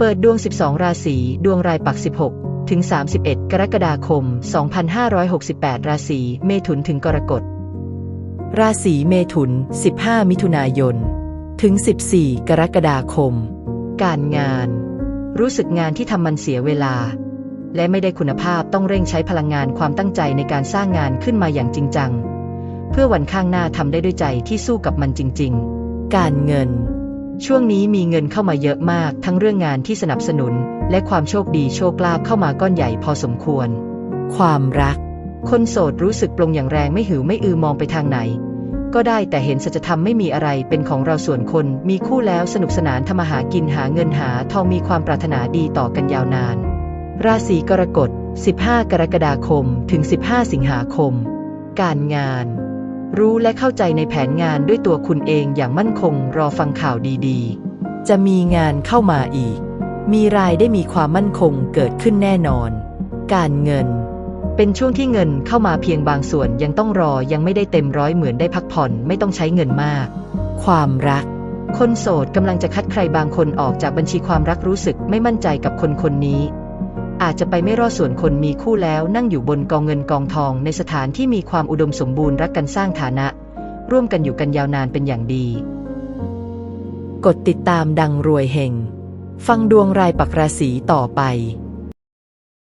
เปิดดวง 12 ราศี ดวงรายปัก 16 ถึง 31 กรกฎาคม 2568 ราศีเมถุนถึงกรกฎ ราศีเมถุน 15 มิถุนายน ถึง 14 กรกฎาคม การงาน รู้สึกงานที่ทำมันเสียเวลา และไม่ได้คุณภาพต้องเร่งใช้พลังงานความตั้งใจในการสร้างงานขึ้นมาอย่างจริงจัง เพื่อวันข้างหน้าทำได้ด้วยใจที่สู้กับมันจริง ๆ การเงิน ช่วงนี้มีเงินเข้ามาเยอะมากทั้งเรื่องงานที่สนับสนุน และความโชคดีโชคลาภเข้ามาก้อนใหญ่พอสมควร ความรัก คนโสดรู้สึกปลงอย่างแรงไม่หือไม่อือมองไปทางไหน ก็ได้แต่เห็นสัจธรรมไม่มีอะไรเป็นของเราส่วนคนมีคู่แล้วสนุกสนานทำมาหากินหาเงินหาทองมีความปรารถนาดีต่อกันยาวนาน ราศีกรกฎ 15 กรกฎาคม ถึง 15 สิงหาคม การงาน รู้และเข้าใจในแผนงานด้วยตัวคุณเองอย่างมั่นคงรอฟังข่าวดีๆ จะมีงานเข้ามาอีก มีรายได้มีความมั่นคงเกิดขึ้นแน่นอน การเงิน เป็นช่วงที่เงินเข้ามาเพียงบางส่วนยังต้องรอยังไม่ได้เต็มร้อยเหมือนได้พักผ่อนไม่ต้องใช้เงินมาก ความรัก คนโสดกำลังจะคัดใครบางคนออกจากบัญชีความรักรู้สึกไม่มั่นใจกับคนคนนี้ อาจจะไปไม่รอดส่วนคนมีคู่แล้วนั่งอยู่บนกองเงินกองทองในสถานที่มีความอุดมสมบูรณ์รักกันสร้างฐานะ ร่วมกันอยู่กันยาวนานเป็นอย่างดี กดติดตามดังรวยเฮงฟังดวงรายปักราศีต่อไป